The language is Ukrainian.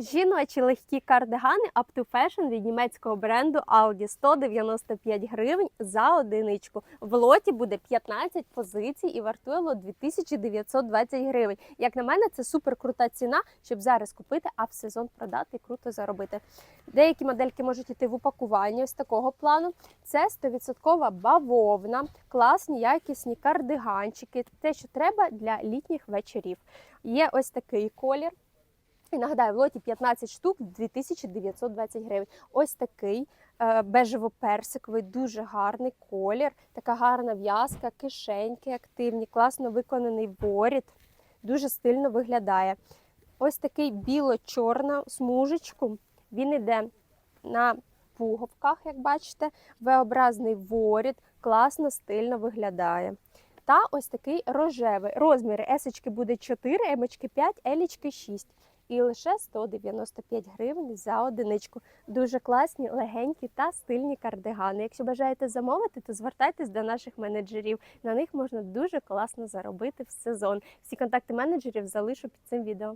Жіночі легкі кардигани Up to Fashion від німецького бренду Audi 195 гривень за одиничку. В лоті буде 15 позицій і вартує лот 2920 гривень. Як на мене, це супер крута ціна, щоб зараз купити, а в сезон продати і круто заробити. Деякі модельки можуть йти в упакуванні ось такого плану. Це 100% бавовна, класні якісні кардиганчики. Те, що треба для літніх вечорів. Є ось такий колір. І нагадаю, в лоті 15 штук 2920 гривень. Ось такий е, бежево-персиковий, дуже гарний колір, така гарна в'язка, кишеньки активні, класно виконаний воріт, дуже стильно виглядає. Ось такий біло-чорна смужечку. Він іде на пуговках, як бачите, V-образний воріт, класно, стильно виглядає. Та ось такий рожевий. Розміри есочки буде 4, емочки 5, елічки 6 і лише 195 гривень за одиничку. Дуже класні, легенькі та стильні кардигани. Якщо бажаєте замовити, то звертайтесь до наших менеджерів. На них можна дуже класно заробити в сезон. Всі контакти менеджерів залишу під цим відео.